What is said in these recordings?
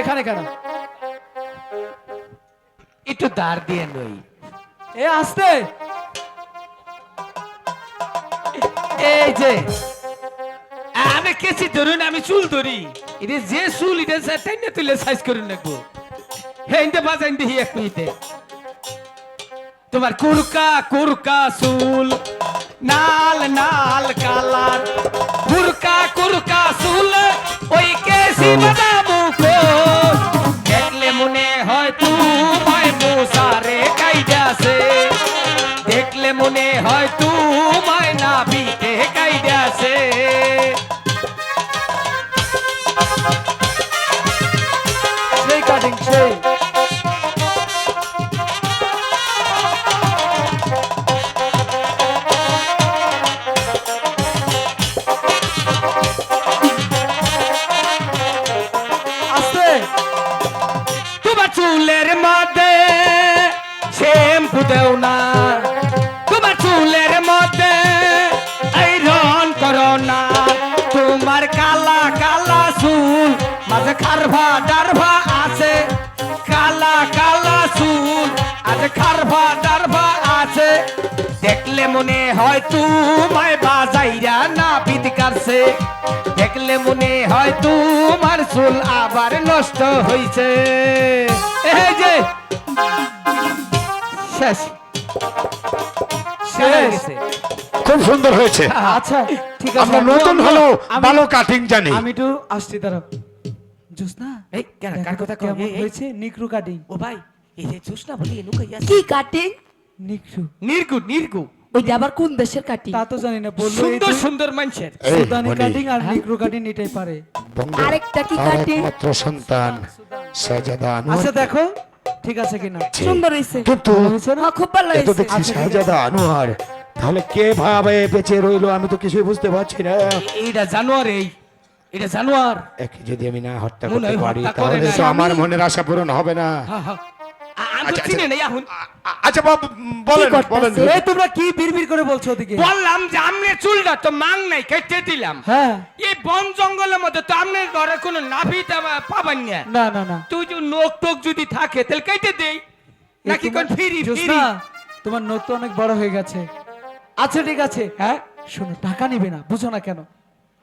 এখানে কেন? একটু দাঁড় দিয়ে নই। এ আসতে। এই যে আমি কেছি ধরুন আমি চুল ধরি। এটা যে চুল এটা টাইম তুলে সাইজ করুন রাখব হ্যাঁ ইন্দে বাজাইন দেখি এক মিনিটে। তোমার কুরকা কুরকা চুল নাল নাল কালার। কুরকা কুরকা চুল ওই কেসি বাদামু তোমায় না বিতে কাইডাছে সেই কাটিং সেই তোমার চুলের মধ্যে শ্যাম্পু দেও না। খারভা ডারভা আছে কালা কালা চুল আজ খারভা ডারভা আছে। দেখলে মনে হয় তোমায় বাজাইরা না বিদ কাটছে দেখলে মনে হয় তোমার চুল আবার নষ্ট হইছে। এই যে শেষ। শেষ। খুব সুন্দর হয়েছে। আচ্ছা ঠিক আছে আমরা নতুন হলো ভালো কাটিং জানি। আমি একটু আসছি দাঁড়াও। জোসনা এই কেন? কার কথা কেমন হয়েছে? নিকরু কাটিং। ও ভাই এই যে জোসনা বলি কি কাটিং? নিকরু। নির্গু নির্গু। ওইটা আবার কোন দেশের কাটিং? তা তো জানি না বলল সুন্দর সুন্দর মানুষের। সুদানি কাটিং আর নিকরু কাটিং এটাই পারে। আরেকটা কি কাটিং? একমাত্র সন্তান আনোয়ার। আচ্ছা দেখো ঠিক আছে কিনা? সুন্দর হয়েছে। কিন্তু হ্যাঁ, খুব ভালো তো দেখছি আচ্ছা, আছে। শাহজাদা আনোয়ার। তাহলে কে ভাবে বেঁচে রইল আমি তো কিছুই বুঝতে পারছি না। এইটা জানোয়ার। এই এটা জানোয়ার। একে যদি আমি না হত্যা করতে পারি তাহলে তো আমার মনের আশা পূরণ হবে না। আচ্ছা, আচ্ছা। আচ্ছা বাবু উম, বলেন বলেন। তোমরা কি বিড়বিড় করে বলছো ওদিকে? বললাম যে আমনে চুলটা তো মাং নাই কেটে দিলাম। হ্যাঁ। এই বন জঙ্গলের মধ্যে তো আমনের ঘরে কোনো নাভি পাবেন না। না না না। তুই যে নোক টোক যদি থাকে তাহলে কেটে দেই। নাকি কোন তোমার- ফিরি? ফিরি তোমার নোট তো অনেক বড় হয়ে গেছে। আচ্ছা ঠিক আছে। হ্যাঁ শোনো টাকা নিবে না বুঝো না কেন।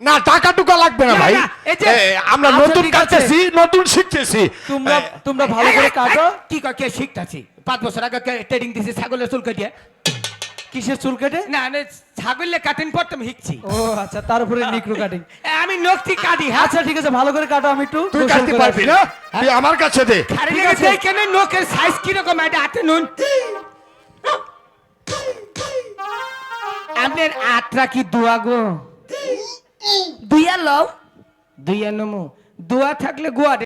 না টাকা টুকা লাগবে না ভাই। এই যে- আমরা নতুন কাটতেছি নতুন শিখতেছি। তোমরা তোমরা ভালো করে কাটো কি কয় কে শিখতাছি? পাঁচ বছর আগে ট্রেডিং দিছি ছাগলের চুল কাটিয়ে কিসের চুল কেটে? না না ছাগলের কাটিং পড়তাম শিখছি। ও আচ্ছা তার উপরে নিকরু কাটিং আমি নখটি কাটি হ্যাঁ। আচ্ছা ঠিক আছে ভালো করে কাটো আমি একটু তুই কাটতে পারবি না? তুই আমার কাছে দে। ঠিক আছে। কেন নখের সাইজ কি রকম এটা হাতে নুন। আপনার আটরা কি দোয়া গো? দুইয়া লও। দুইয়া নমু। দোয়া থাকলে গোয়া